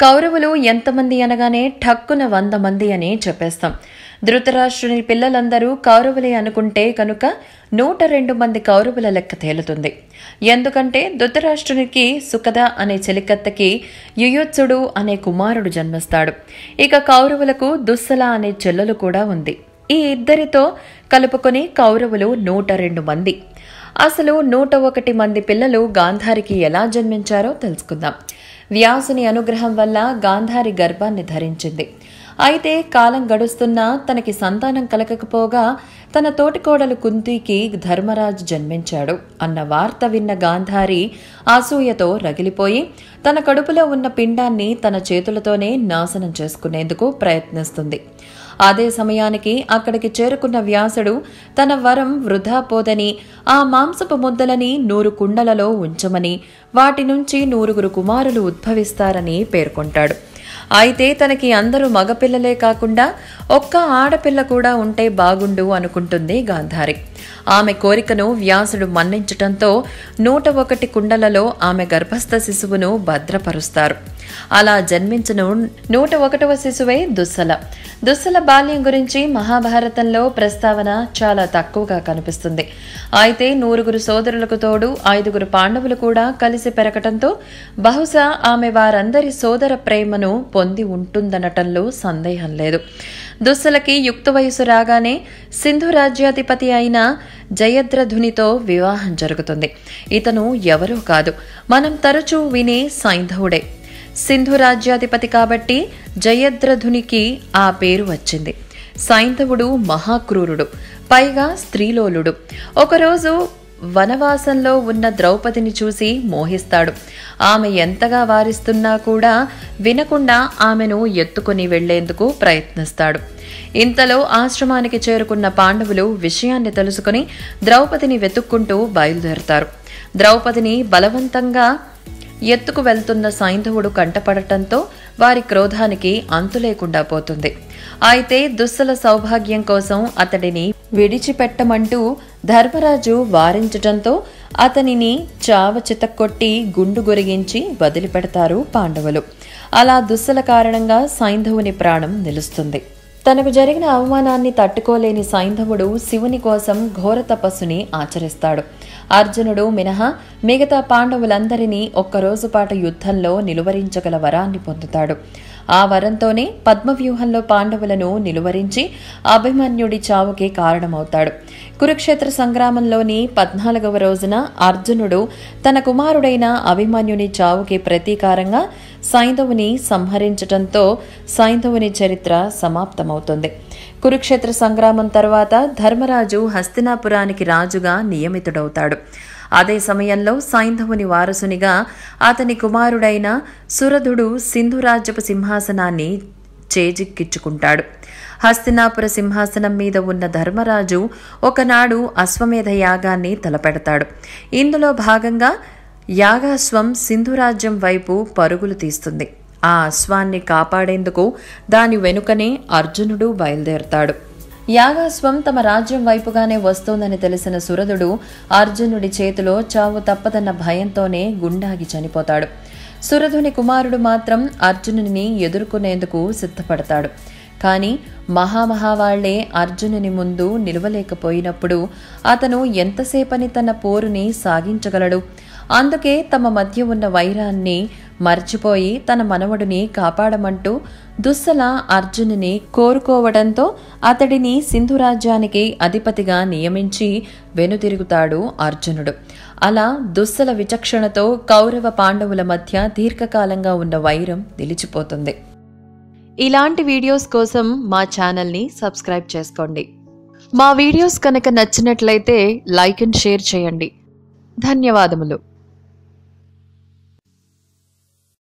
కౌరవులు ఎంతమంది అనగానే ఠక్కున వంద మంది అని చెప్పేస్తాం. ధృతరాష్ట్రుని పిల్లలందరూ కౌరవులే అనుకుంటే కనుక నూట రెండు మంది కౌరవుల లెక్క తేలుతుంది. ఎందుకంటే ధృతరాష్ట్రునికి సుఖద అనే చెలికత్తకి యుయోత్సుడు అనే కుమారుడు జన్మిస్తాడు. ఇక కౌరవులకు దుస్సల అనే చెల్లెలు కూడా ఉంది. ఈ ఇద్దరితో కలుపుకొని కౌరవులు నూట రెండు మంది. అసలు నూట ఒకటి మంది పిల్లలు గాంధారికి ఎలా జన్మించారో తెలుసుకుందాం. వ్యాసుని అనుగ్రహం వల్ల గాంధారి గర్భాన్ని ధరించింది. అయితే కాలం గడుస్తున్నా తనకి సంతానం కలగకపోగా తన తోటికోడలు కుంతికి ధర్మరాజు జన్మించాడు అన్న వార్త విన్న గాంధారి అసూయతో రగిలిపోయి తన కడుపులో ఉన్న పిండాన్ని తన చేతులతోనే నాశనం చేసుకునేందుకు ప్రయత్నిస్తుంది. అదే సమయానికి అక్కడికి చేరుకున్న వ్యాసుడు తన వరం వృధా పోదని ఆ మాంసపు ముద్దలని నూరు కుండలలో ఉంచమని వాటి నుంచి నూరుగురు కుమారులు ఉద్భవిస్తారని పేర్కొంటాడు. అయితే తనకి అందరూ మగపిల్లలే కాకుండా ఒక్క ఆడపిల్ల కూడా ఉంటే బాగుండు అనుకుంటుంది గాంధారి. ఆమె కోరికను వ్యాసుడు మన్నించటంతో నూట ఒకటి కుండలలో ఆమె గర్భస్థ శిశువును భద్రపరుస్తారు. అలా జన్మించిన నూట ఒకటవ శిశువే దుస్సల. దుస్సల బాల్యం గురించి మహాభారతంలో ప్రస్తావన చాలా తక్కువగా కనిపిస్తుంది. అయితే నూరుగురు సోదరులకు తోడు ఐదుగురు పాండవులు కూడా కలిసి పెరగటంతో బహుశా ఆమె వారందరి సోదర ప్రేమను పొంది ఉంటుందనటంలో సందేహం లేదు. దుస్సలకి యుక్త వయసు రాగానే సింధు రాజ్యాధిపతి అయిన జయద్రధునితో వివాహం జరుగుతుంది. ఇతను ఎవరో కాదు. మనం తరచూ వినే సైంధవుడే. సింధు రాజ్యాధిపతి కాబట్టి జయద్రధునికి ఆ పేరు వచ్చింది. సైంధవుడు మహాక్రూరుడు పైగా స్త్రీలోలుడు. ఒకరోజు వనవాసంలో ఉన్న ద్రౌపదిని చూసి మోహిస్తాడు. ఆమె ఎంతగా వారిస్తున్నా కూడా వినకుండా ఆమెను ఎత్తుకుని వెళ్ళేందుకు ప్రయత్నిస్తాడు. ఇంతలో ఆశ్రమానికి చేరుకున్న పాండవులు విషయాన్ని తెలుసుకుని ద్రౌపదిని వెతుక్కుంటూ బయలుదేరతారు. ద్రౌపదిని బలవంతంగా ఎత్తుకు వెళ్తున్న సైంధవుడు కంటపడటంతో వారి క్రోధానికి అంతు లేకుండా పోతుంది. అయితే దుస్సల సౌభాగ్యం కోసం అతడిని విడిచిపెట్టమంటూ ధర్మరాజు వారించటంతో అతనిని చావ చితక్కొట్టి గుండు గొరిగించి వదిలిపెడతారు పాండవులు. అలా దుస్సల కారణంగా సైంధవుని ప్రాణం నిలుస్తుంది. తనకు జరిగిన అవమానాన్ని తట్టుకోలేని సైంధవుడు శివుని కోసం ఘోర తపస్సుని ఆచరిస్తాడు. అర్జునుడు మినహా మిగతా పాండవులందరినీ ఒక్కరోజుపాటు యుద్ధంలో నిలువరించగల వరాన్ని పొందుతాడు. ఆ వరంతోనే పద్మవ్యూహంలో పాండవులను నిలువరించి అభిమన్యుడి చావుకి కారణమవుతాడు. కురుక్షేత్ర సంగ్రామంలోని పద్నాలుగవ రోజున అర్జునుడు తన కుమారుడైన అభిమన్యుని చావుకి ప్రతీకారంగా సైంధవుని సంహరించటంతో సైంధవుని చరిత్ర సమాప్తమవుతుంది. కురుక్షేత్ర సంగ్రామం తర్వాత ధర్మరాజు హస్తినాపురానికి రాజుగా నియమితుడవుతాడు. అదే సమయంలో సైంధవుని వారసునిగా అతని కుమారుడైన సురధుడు సింధురాజ్యపు సింహాసనాన్ని చేజిక్కించుకుంటాడు హస్తినాపుర సింహాసనం మీద ఉన్న ధర్మరాజు ఒకనాడు అశ్వమేధ యాగాన్ని తలపెడతాడు. ఇందులో భాగంగా యాగాశ్వం సింధురాజ్యం వైపు పరుగులు తీస్తుంది. ఆ అశ్వాన్ని కాపాడేందుకు దాని వెనుకనే అర్జునుడు బయలుదేరతాడు. యాగాశ్వం తమ రాజ్యం వైపుగానే వస్తోందని తెలిసిన సురధుడు అర్జునుడి చేతిలో చావు తప్పదన్న భయంతోనే గుండాగి చనిపోతాడు. సురధుని కుమారుడు మాత్రం అర్జునుని ఎదుర్కొనేందుకు సిద్ధపడతాడు. కానీ మహామహావాళ్ళే అర్జునుని ముందు నిలవలేకపోయినప్పుడు అతను ఎంతసేపని తన పోరుని సాగించగలడు? అందుకే తమ మధ్య ఉన్న వైరాన్ని మర్చిపోయి తన మనవడిని కాపాడమంటూ దుస్సల అర్జునుని కోరుకోవడంతో అతడిని సింధురాజ్యానికి అధిపతిగా నియమించి వెనుతిరుగుతాడు అర్జునుడు. అలా దుస్సల విచక్షణతో కౌరవ పాండవుల మధ్య దీర్ఘకాలంగా ఉన్న వైరం నిలిచిపోతుంది. ఇలాంటి వీడియోస్ కోసం మా ఛానల్ని సబ్స్క్రైబ్ చేసుకోండి. మా వీడియోస్ కనుక నచ్చినట్లయితే లైక్ అండ్ షేర్ చేయండి. ధన్యవాదములు.